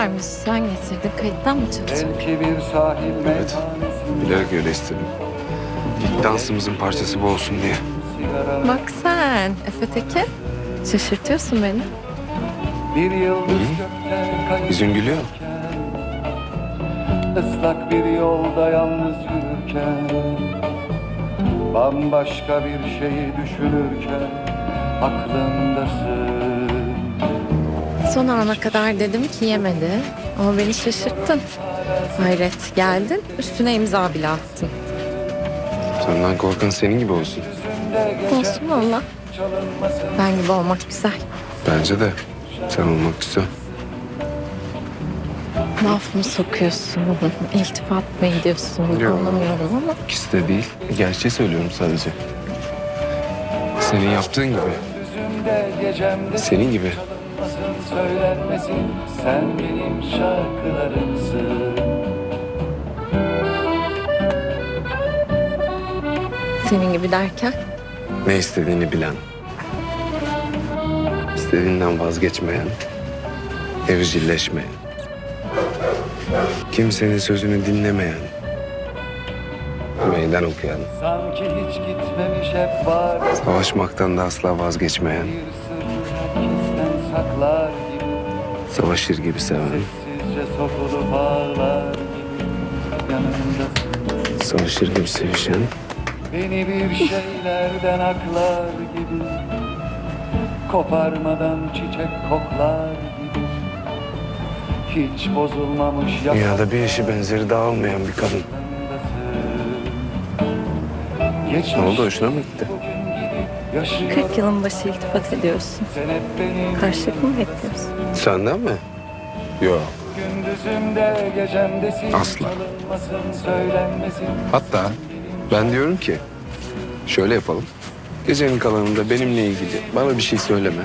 kadar müzisyen getirdin. Kayıttan mı çalışacak? Belki bir sahil Evet. Bilerek öyle istedim. İlk dansımızın parçası bu olsun diye. Bak sen Efe Tekin. Şaşırtıyorsun beni. Bir yıldız kayıp Yüzün gülüyor. Islak bir yolda yalnız yürürken Bambaşka bir şeyi düşünürken Aklımdasın Son ana kadar dedim ki yemedi. Ama beni şaşırttın. Hayret geldin üstüne imza bile attın. Senden korkan senin gibi olsun. Olsun valla. Ben gibi olmak güzel. Bence de. Sen olmak güzel. Laf mı sokuyorsun? İltifat mı ediyorsun? Yok. Anlamıyorum ama. İkisi de değil. Gerçeği söylüyorum sadece. Senin yaptığın gibi. Senin gibi. Söylenmesin Sen benim şarkılarımsın Senin gibi derken. Ne istediğini bilen. istediğinden vazgeçmeyen. Evcilleşmeyen. Kimsenin sözünü dinlemeyen. Meydan okuyan. Sanki hiç gitmemiş hep var Savaşmaktan da asla vazgeçmeyen. Savaşır gibi Yanımda Savaşır gibi sevişen. beni bir şeylerden aklar gibi Koparmadan çiçek koklar gibi Hiç bozulmamış Dünyada bir eşi benzeri daha olmayan bir kadın. Geçmiş Ne oldu hoşuna mı gitti? bugün gibi yaşıyor 40 yılın başı iltifat ediyorsun. Karşılık mı bekliyorsun? Senden mi? Yok. Gündüzümde gecemdesin Asla. Hatta ben diyorum ki şöyle yapalım. Gecenin kalanında benimle ilgili bana bir şey söyleme.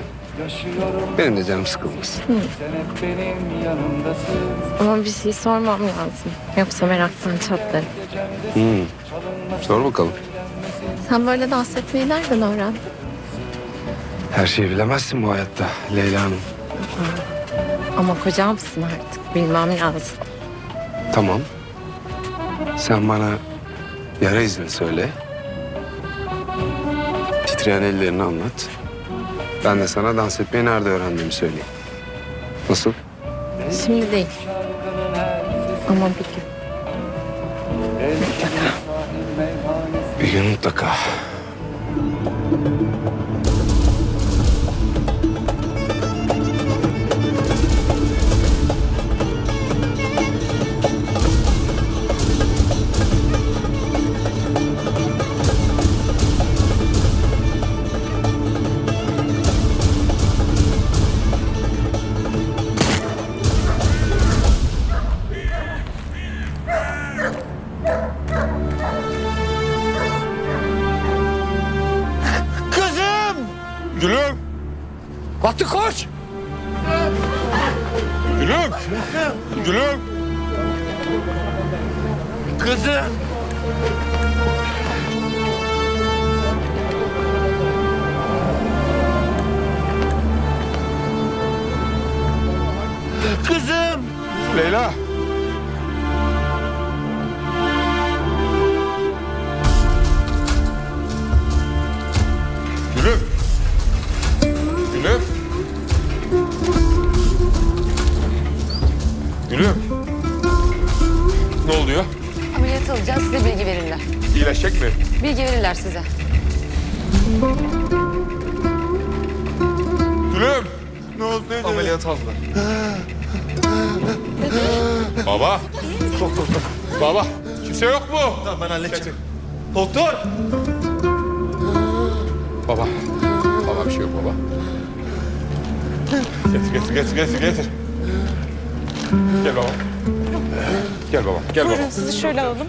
Benim de canım sıkılmasın. sen hep benim yanımdasın Ama bir şey sormam lazım. Yoksa meraktan çatlarım. Hmm. Sor bakalım. Sen böyle dans etmeyi nereden öğrendin? Her şeyi bilemezsin bu hayatta Leyla Hanım. Ama kocamsın artık. Bilmem lazım. Tamam. Sen bana yara izini söyle. Titreyen ellerini anlat. Ben de sana dans etmeyi nerede öğrendiğimi söyleyeyim. Nasıl? Şimdi değil. Ama bir gün. Bir gün mutlaka. Halledeceğim. Doktor! Baba. Baba bir şey yok baba. Getir getir getir getir getir. Gel baba. Gel baba. Gel baba. Sizi şöyle alalım.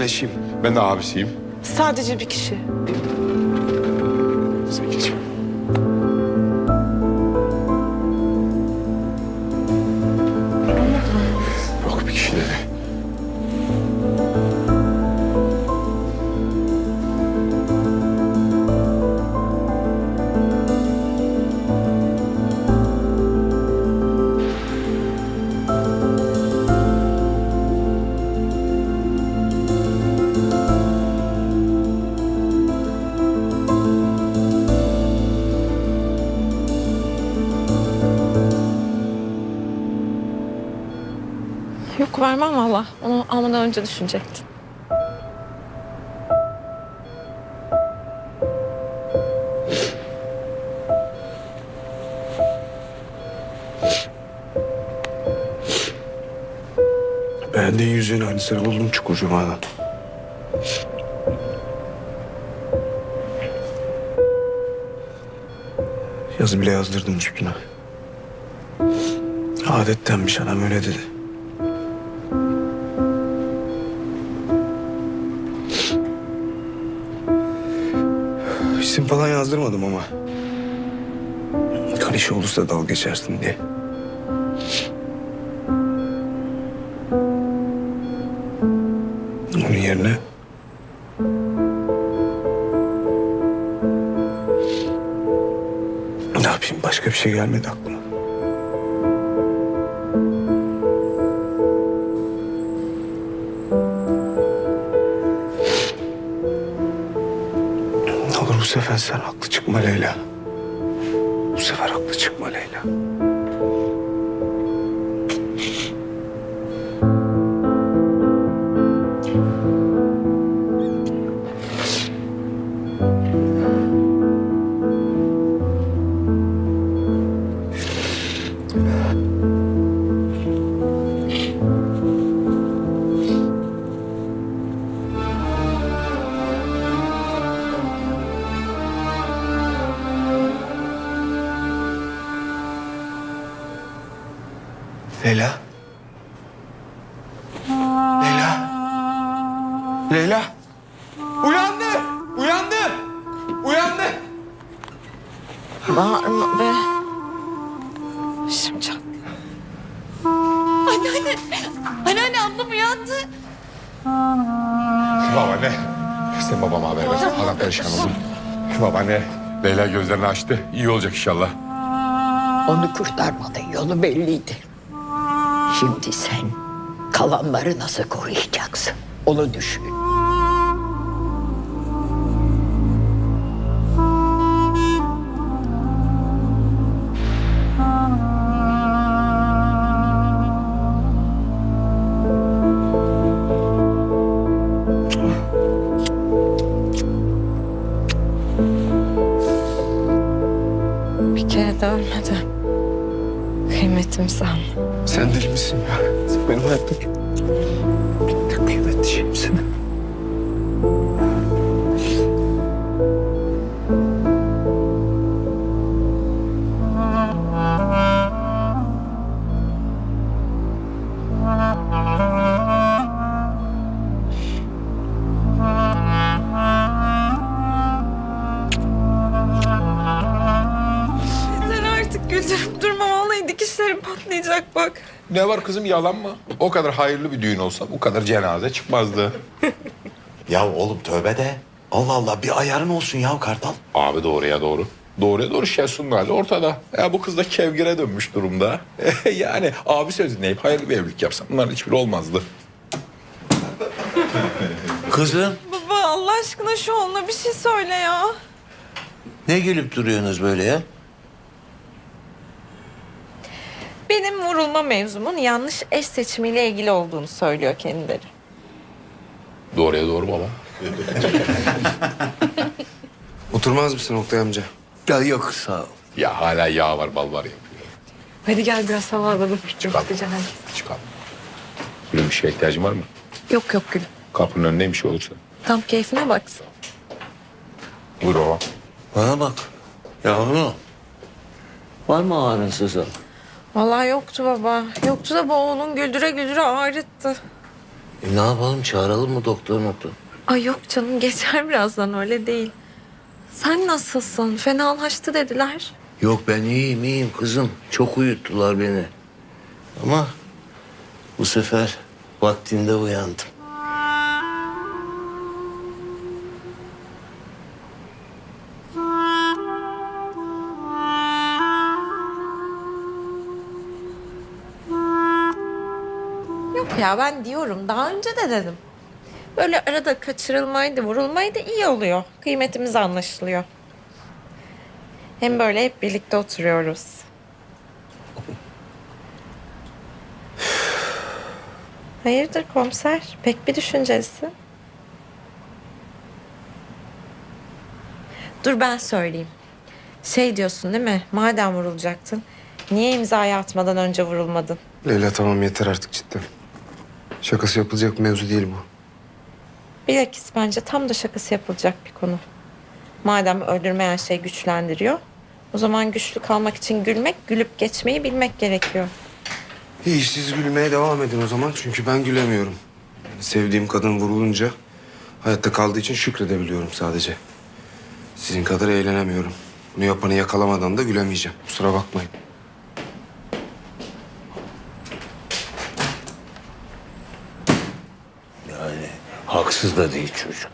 Eşiyim? Ben de abisiyim. Sadece bir kişi. Vermem valla. Onu almadan önce düşünecektin. Beğendiğin yüzüğün aynısını buldum Çukurcuma'dan. Yazı bile yazdırdım üstüne. Adettenmiş adam öyle dedi. İsim falan yazdırmadım ama. Kalişi olursa dal geçersin diye. Onun yerine... Ne yapayım başka bir şey gelmedi aklıma. Sefer sen haklı çıkma Leyla. Bu sefer haklı çıkma Leyla. Leyla. Leyla. Leyla. Uyandı! Uyandı! Uyandı! Bağırma be. Şimdi çat. Anneanne. Anneanne ablam uyandı. Babaanne. Sen babama haber ver. Adam perişan oldu. Babaanne. Leyla gözlerini açtı. İyi olacak inşallah. Onu kurtarmanın yolu belliydi. Şimdi sen kalanları nasıl koruyacaksın? Onu düşün. Misin ya? Sen benim hayattaki tek kıymetli şeyimsin. Güldürüp durma. Vallahi dikişlerim patlayacak bak. Ne var kızım yalan mı? O kadar hayırlı bir düğün olsa bu kadar cenaze çıkmazdı. Ya oğlum tövbe de. Allah Allah bir ayarın olsun ya Kartal. Abi doğruya doğru. Doğruya doğru Şesun'un hali ortada. Ya bu kız da kevgire dönmüş durumda. yani abi söz dinleyip hayırlı bir evlilik yapsam bunların hiçbiri olmazdı. Kızım Baba Allah aşkına şu onunla bir şey söyle ya. ne gülüp duruyorsunuz böyle ya? Benim vurulma mevzumun yanlış eş seçimiyle ilgili olduğunu söylüyor kendileri. Doğruya doğru baba. Oturmaz mısın Oktay amca? Ya yok sağ ol. Ya hala yağ var bal var yapıyor. Hadi gel biraz hava alalım. Çıkalım. Çıkalım. Gülüm bir şeye ihtiyacın var mı? Yok yok gülüm. Kapının önünde bir şey olursa. Tam keyfine baksın. Buyur baba. Bana bak. Yavrum. Var mı ağrın sızın? Vallahi yoktu baba. Yoktu da bu oğlun güldüre güldüre ağrıttı. E, ne yapalım çağıralım mı doktor doktor? Ay yok canım geçer birazdan öyle değil. Sen nasılsın? Fenalaştı dediler. Yok ben iyiyim iyiyim kızım. Çok uyuttular beni. Ama bu sefer vaktinde uyandım. Ya ben diyorum daha önce de dedim. Böyle arada kaçırılmaydı, vurulmaydı iyi oluyor. Kıymetimiz anlaşılıyor. Hem böyle hep birlikte oturuyoruz. Hayırdır komiser? Pek bir düşüncelisin. Dur ben söyleyeyim. Şey diyorsun değil mi? Madem vurulacaktın. Niye imzayı atmadan önce vurulmadın? Leyla tamam yeter artık cidden. Şakası yapılacak mevzu değil bu. Bilakis bence tam da şakası yapılacak bir konu. Madem öldürmeyen şey güçlendiriyor. O zaman güçlü kalmak için gülmek, gülüp geçmeyi bilmek gerekiyor. İyi siz gülmeye devam edin o zaman çünkü ben gülemiyorum. Yani sevdiğim kadın vurulunca hayatta kaldığı için şükredebiliyorum sadece. Sizin kadar eğlenemiyorum. Bunu yapanı yakalamadan da gülemeyeceğim. Kusura bakmayın. Yani haksız da değil çocuk.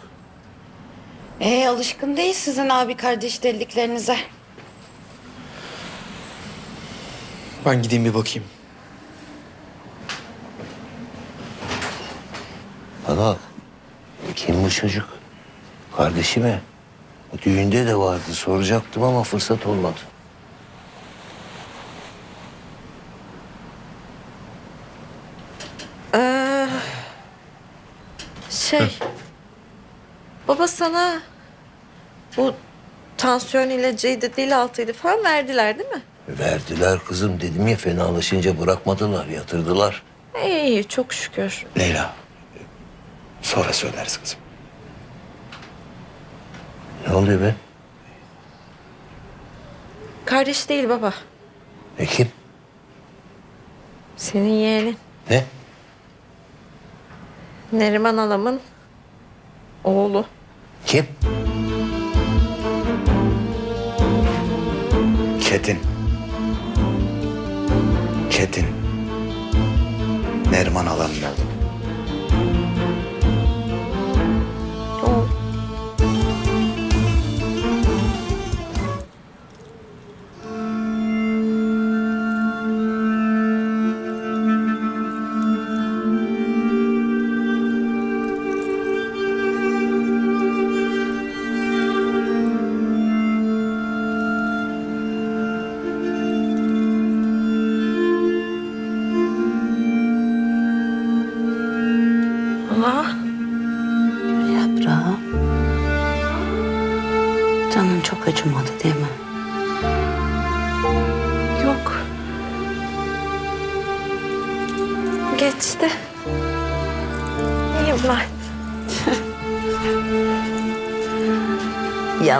Ee alışkın değil sizin abi kardeş deliklerinize. Ben gideyim bir bakayım. Bana. Kim bu çocuk? Kardeşi mi? Düğünde de vardı. Soracaktım ama fırsat olmadı. Şey, baba sana bu tansiyon ilacıydı, dil altıydı falan verdiler değil mi? Verdiler kızım dedim ya fenalaşınca bırakmadılar yatırdılar. İyi, iyi çok şükür. Leyla. Sonra söyleriz kızım. Ne oluyor be? Kardeş değil baba, E kim? senin yeğenin. Ne? Neriman Alam'ın oğlu. Kim? Çetin. Çetin. Neriman Alan'ın. Oğlu.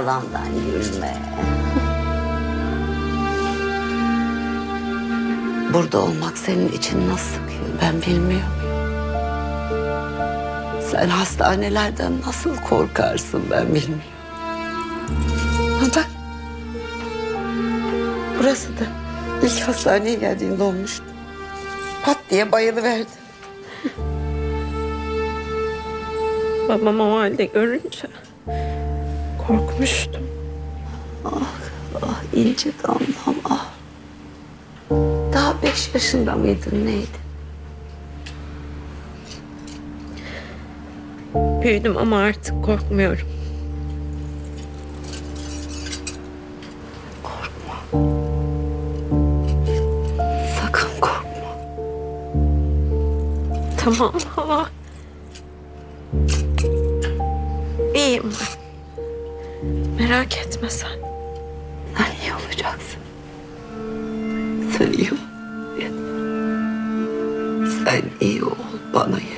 Yalandan gülme. Burada olmak senin için nasıl sıkıyor ben bilmiyorum. Sen hastanelerden nasıl korkarsın ben bilmiyorum. Ha bak. Burası da ilk hastaneye geldiğinde olmuştu. Pat diye bayılıverdi. Babam o halde görünce korkmuştum. Ah ince damlam ah. Daha beş yaşında mıydın neydi? Büyüdüm ama artık korkmuyorum. Sakın korkma. Tamam hala. İyiyim ben. Merak etme sen. Sen iyi olacaksın. Sen iyi ol. Sen iyi ol bana yeter.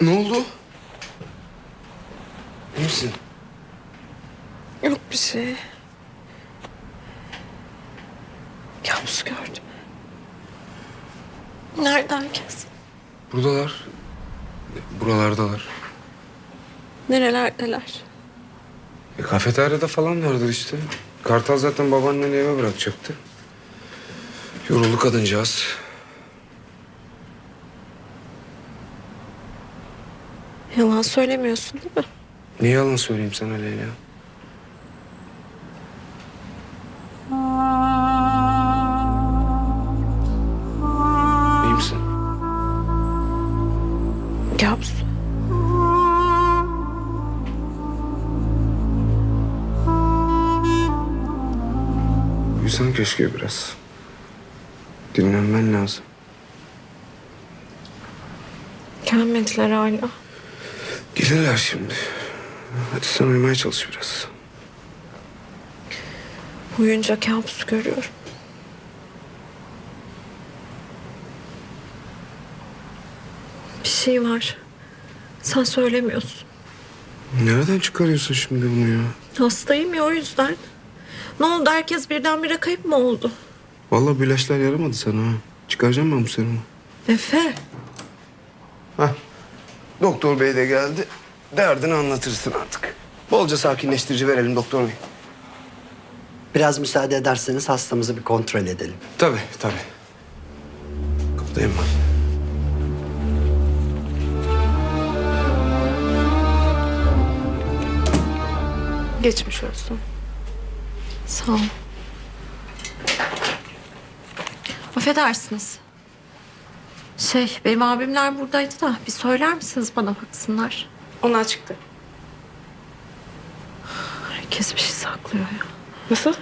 Ne oldu? İyi misin? Yok bir şey. Kabus gördüm. Nerede herkes? Buradalar. Buralardalar. Nerelerdeler? E, kafeteryada falan vardır işte. Kartal zaten babaanneni eve bırakacaktı. Yoruldu kadıncağız. Yalan söylemiyorsun değil mi? Niye yalan söyleyeyim sana Leyla? İyi misin? Kabus. Uyusan keşke biraz. Dinlenmen lazım. Gelmediler hala. Gelirler şimdi. Hadi sen uyumaya çalış biraz. Uyuyunca kabus görüyorum. Bir şey var. Sen söylemiyorsun. Nereden çıkarıyorsun şimdi bunu ya? Hastayım ya o yüzden. Ne oldu herkes birdenbire kayıp mı oldu? Vallahi bu ilaçlar yaramadı sana ha. Çıkaracağım ben bu serumu. Efe. Hah. Doktor bey de geldi. Derdini anlatırsın artık. Bolca sakinleştirici verelim doktor bey. Biraz müsaade ederseniz hastamızı bir kontrol edelim. Tabii tabii. Kapıdayım ben. Geçmiş olsun. Sağ ol. Affedersiniz. Şey, benim abimler buradaydı da bir söyler misiniz bana baksınlar? Onlar çıktı. Herkes bir şey saklıyor ya. Nasıl?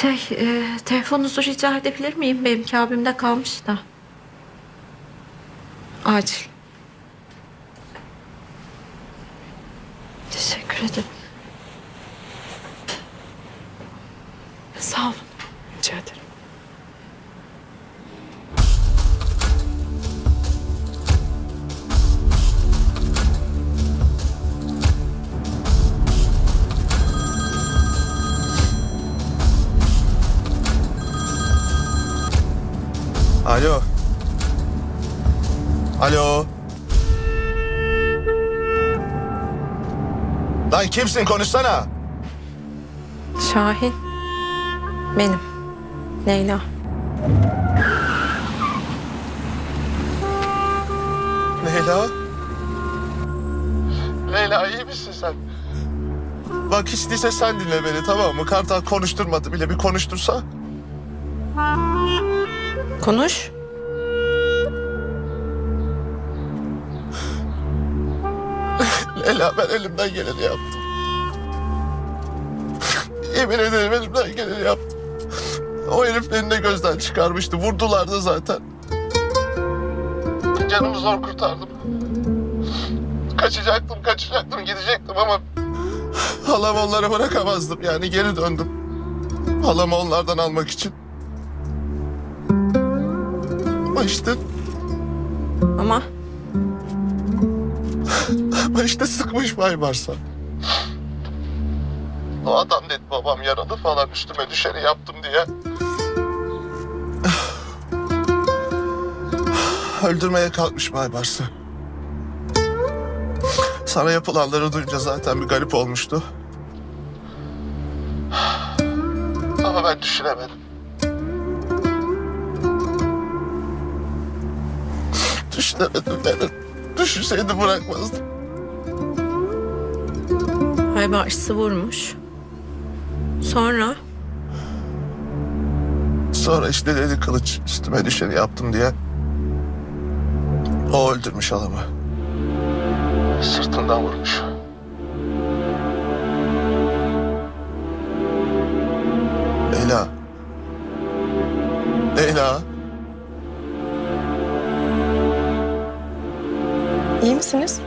Şey, e, telefonunuzu rica edebilir miyim? Benimki abimde kalmış da. Acil. Teşekkür ederim. Sağ olun. Rica ederim. Alo. Alo. Lan kimsin konuşsana. Şahin. Benim. Leyla. Leyla. Leyla iyi misin sen? Bak hiç değilse sen dinle beni tamam mı? Kartal konuşturmadı bile bir konuştursa. Konuş. Leyla ben elimden geleni yaptım. Yemin ederim elimden geleni yaptım. O heriflerini de gözden çıkarmıştı. Vurdular da zaten. Canımı zor kurtardım. Kaçacaktım, kaçacaktım, gidecektim ama... Halam onlara bırakamazdım. Yani geri döndüm. Halamı onlardan almak için. Ama işte, Ama ama işte sıkmış Baybars'a. O adam dedi babam yaralı falan üstüme düşeni yaptım diye. Öldürmeye kalkmış Baybars'ı. Sana yapılanları duyunca zaten bir garip olmuştu. Ama ben düşünemedim. Düşünemedim ben. Düşünseydim bırakmazdım. Haybarsı vurmuş. Sonra Sonra işte dedi kılıç üstüme düşeni yaptım diye. O öldürmüş adamı. Sırtından vurmuş. Leyla. Leyla. İyi misiniz?